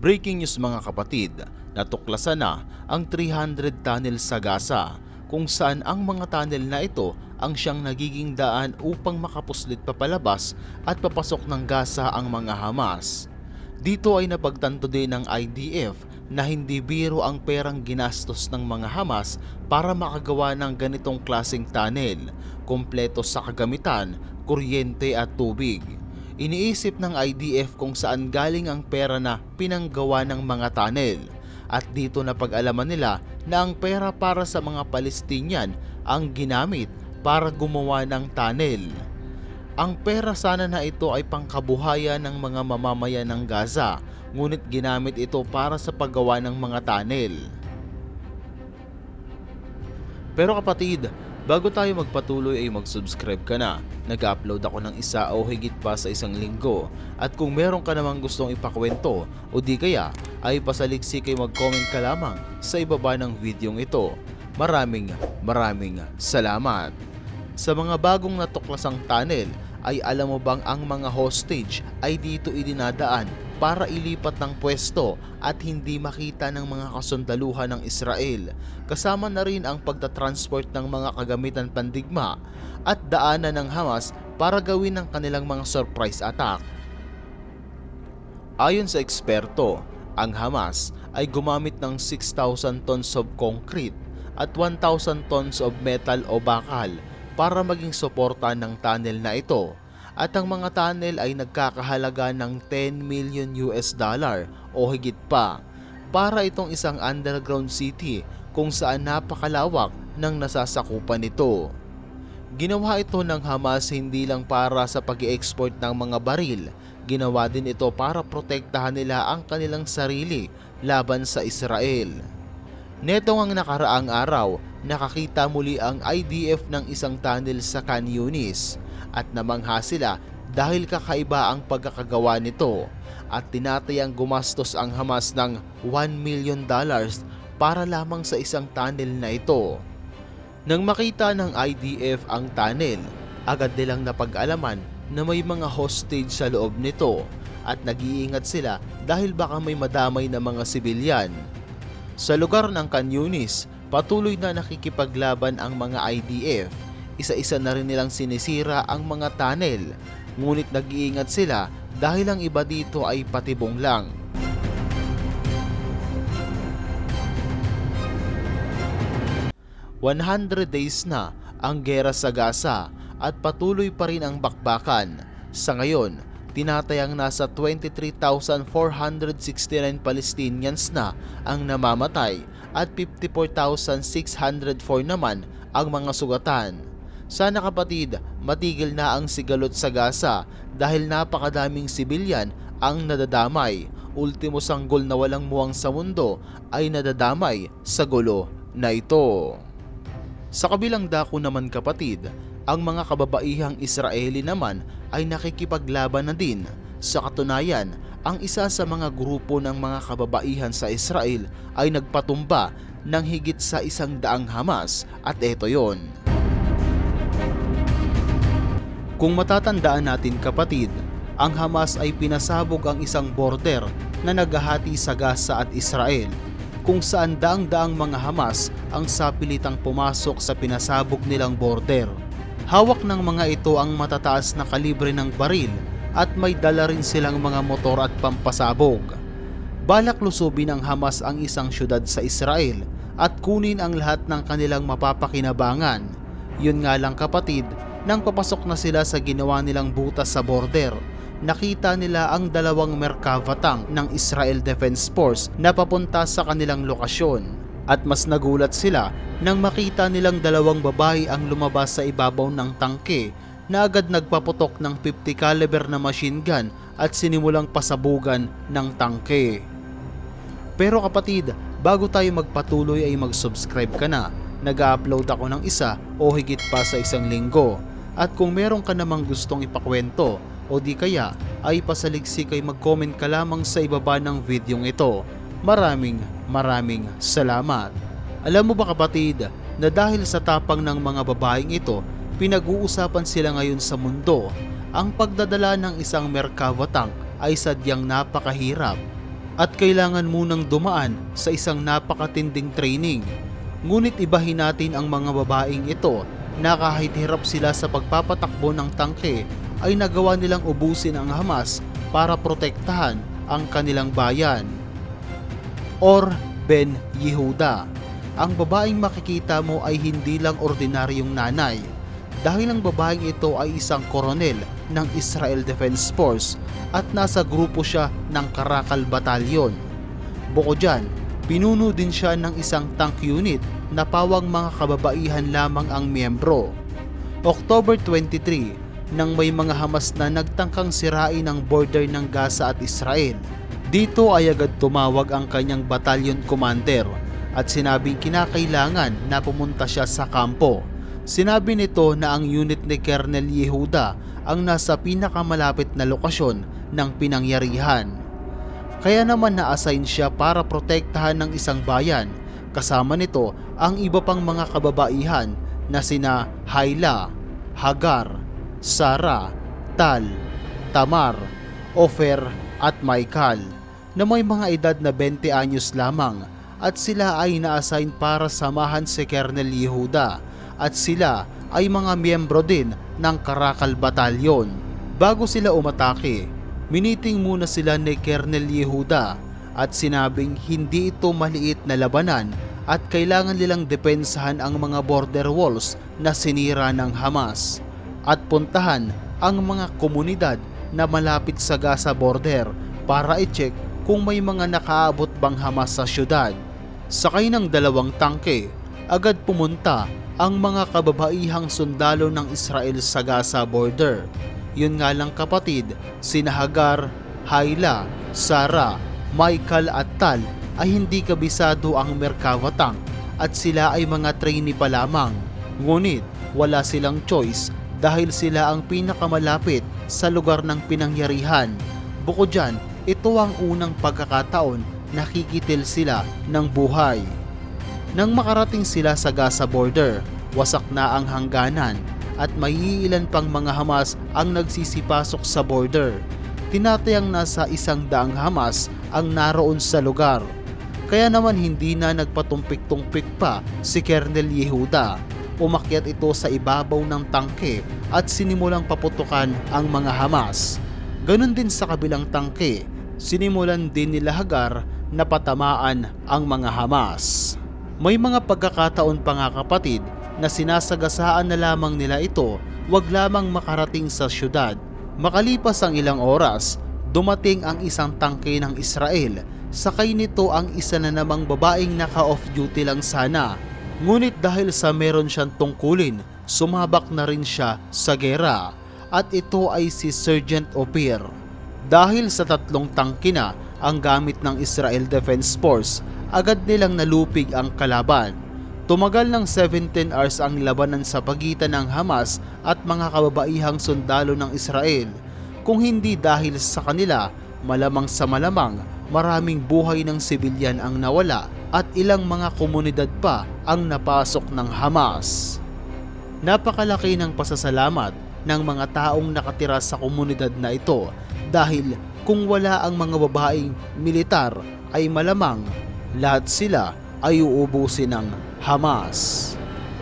Breaking news mga kapatid, natuklasan na ang 300 tunnel sa Gaza kung saan ang mga tunnel na ito ang siyang nagiging daan upang makapuslit papalabas at papasok ng Gaza ang mga Hamas. Dito ay napagtanto din ng IDF na hindi biro ang perang ginastos ng mga Hamas para makagawa ng ganitong klaseng tunnel, kompleto sa kagamitan, kuryente at tubig. Iniisip ng IDF kung saan galing ang pera na pinanggawa ng mga tunnel at dito na pag-alaman nila na ang pera para sa mga Palestinian ang ginamit para gumawa ng tunnel. Ang pera sana na ito ay pangkabuhayan ng mga mamamayan ng Gaza, ngunit ginamit ito para sa paggawa ng mga tunnel. Pero kapatid, bago tayo magpatuloy ay mag-subscribe ka na. Nag-upload ako ng isa o higit pa sa isang linggo. At kung meron ka namang gustong ipakwento o di kaya ay pasaliksik ay mag-comment ka lamang sa ibaba ng videong ito. Maraming maraming salamat. Sa mga bagong natuklasang tunnel ay alam mo bang ang mga hostage ay dito idinadaan para ilipat ng pwesto at hindi makita ng mga kasundaluhan ng Israel. Kasama na rin ang pagtatransport ng mga kagamitan pandigma at daanan ng Hamas para gawin ang kanilang mga surprise attack. Ayon sa eksperto, ang Hamas ay gumamit ng 6,000 tons of concrete at 1,000 tons of metal o bakal para maging suporta ng tunnel na ito at ang mga tunnel ay nagkakahalaga ng 10 million US dollar o higit pa para itong isang underground city kung saan napakalawak ng nasasakupan nito. Ginawa ito ng Hamas hindi lang para sa pag export ng mga baril, ginawa din ito para protektahan nila ang kanilang sarili laban sa Israel. Neto ang nakaraang araw, nakakita muli ang IDF ng isang tunnel sa Can Yunis at namangha sila dahil kakaiba ang pagkakagawa nito at tinatayang gumastos ang Hamas ng 1 million dollars para lamang sa isang tunnel na ito. Nang makita ng IDF ang tunnel, agad nilang napag-alaman na may mga hostage sa loob nito at nag-iingat sila dahil baka may madamay na mga sibilyan. Sa lugar ng Kanyunis, patuloy na nakikipaglaban ang mga IDF. Isa-isa na rin nilang sinisira ang mga tunnel, ngunit nag-iingat sila dahil ang iba dito ay patibong lang. ...100 days na ang gera sa Gaza at patuloy pa rin ang bakbakan. Sa ngayon, tinatayang nasa 23,469 Palestinians na ang namamatay at 54,604 naman ang mga sugatan. Sana kapatid, matigil na ang sigalot sa Gaza dahil napakadaming sibilyan ang nadadamay. Ultimo sanggol na walang muwang sa mundo ay nadadamay sa gulo na ito. Sa kabilang dako naman kapatid, ang mga kababaihang Israeli naman ay nakikipaglaban na din. Sa katunayan, ang isa sa mga grupo ng mga kababaihan sa Israel ay nagpatumba ng higit sa isang daang Hamas at eto yon. Kung matatandaan natin kapatid, ang Hamas ay pinasabog ang isang border na naghahati sa Gaza at Israel kung saan daang-daang mga Hamas ang sapilitang pumasok sa pinasabog nilang border. Hawak ng mga ito ang matataas na kalibre ng baril at may dala rin silang mga motor at pampasabog. Balak lusubin ng Hamas ang isang syudad sa Israel at kunin ang lahat ng kanilang mapapakinabangan. Yun nga lang kapatid, nang papasok na sila sa ginawa nilang butas sa border, nakita nila ang dalawang Merkava tank ng Israel Defense Force na papunta sa kanilang lokasyon. At mas nagulat sila nang makita nilang dalawang babae ang lumabas sa ibabaw ng tangke na agad nagpaputok ng 50 caliber na machine gun at sinimulang pasabugan ng tangke. Pero kapatid, bago tayo magpatuloy ay mag-subscribe ka na. Nag-upload ako ng isa o higit pa sa isang linggo. At kung meron ka namang gustong ipakwento o di kaya ay pasaliksik ay mag-comment ka lamang sa ibaba ng videong ito. Maraming maraming salamat. Alam mo ba kapatid na dahil sa tapang ng mga babaeng ito, pinag-uusapan sila ngayon sa mundo. Ang pagdadala ng isang Merkava tank ay sadyang napakahirap. at kailangan munang dumaan sa isang napakatinding training. Ngunit ibahin natin ang mga babaeng ito na kahit hirap sila sa pagpapatakbo ng tangke ay nagawa nilang ubusin ang Hamas para protektahan ang kanilang bayan. Or Ben Yehuda. Ang babaeng makikita mo ay hindi lang ordinaryong nanay dahil ang babaeng ito ay isang koronel ng Israel Defense Force at nasa grupo siya ng Karakal Battalion. Bukod dyan, pinuno din siya ng isang tank unit na pawang mga kababaihan lamang ang miyembro. October 23, nang may mga Hamas na nagtangkang sirain ang border ng Gaza at Israel. Dito ay agad tumawag ang kanyang battalion commander at sinabing kinakailangan na pumunta siya sa kampo. Sinabi nito na ang unit ni Colonel Yehuda ang nasa pinakamalapit na lokasyon ng pinangyarihan. Kaya naman na-assign siya para protektahan ng isang bayan. Kasama nito ang iba pang mga kababaihan na sina Haila, Hagar, Sara, Tal, Tamar, Ofer at Michael na may mga edad na 20 anyos lamang at sila ay na-assign para samahan si Colonel Yehuda at sila ay mga miyembro din ng Karakal Batalyon. Bago sila umatake, miniting muna sila ni Colonel Yehuda at sinabing hindi ito maliit na labanan at kailangan nilang depensahan ang mga border walls na sinira ng Hamas at puntahan ang mga komunidad na malapit sa Gaza border para i-check kung may mga nakaabot bang Hamas sa syudad. Sakay ng dalawang tangke, agad pumunta ang mga kababaihang sundalo ng Israel sa Gaza border. Yun nga lang kapatid, sina Hagar, Haila, Sara, Michael at Tal ay hindi kabisado ang Merkava tank at sila ay mga trainee pa lamang. Ngunit wala silang choice dahil sila ang pinakamalapit sa lugar ng pinangyarihan. Bukod dyan, ito ang unang pagkakataon nakikitil sila ng buhay. Nang makarating sila sa Gaza border, wasak na ang hangganan at may ilan pang mga Hamas ang nagsisipasok sa border. Tinatayang nasa isang daang Hamas ang naroon sa lugar. Kaya naman hindi na nagpatumpik-tumpik pa si Colonel Yehuda. Umakyat ito sa ibabaw ng tangke at sinimulang paputukan ang mga Hamas. Ganon din sa kabilang tangke, sinimulan din nila Hagar na patamaan ang mga Hamas. May mga pagkakataon pa nga kapatid na sinasagasaan na lamang nila ito wag lamang makarating sa syudad. Makalipas ang ilang oras, dumating ang isang tangke ng Israel. Sakay nito ang isa na namang babaeng naka-off duty lang sana. Ngunit dahil sa meron siyang tungkulin, sumabak na rin siya sa gera. At ito ay si Sergeant Opir. Dahil sa tatlong tangke na ang gamit ng Israel Defense Force, agad nilang nalupig ang kalaban. Tumagal ng 17 hours ang labanan sa pagitan ng Hamas at mga kababaihang sundalo ng Israel. Kung hindi dahil sa kanila, malamang sa malamang, maraming buhay ng sibilyan ang nawala at ilang mga komunidad pa ang napasok ng Hamas. Napakalaki ng pasasalamat ng mga taong nakatira sa komunidad na ito dahil kung wala ang mga babaeng militar ay malamang lahat sila ay uubusin ng Hamas.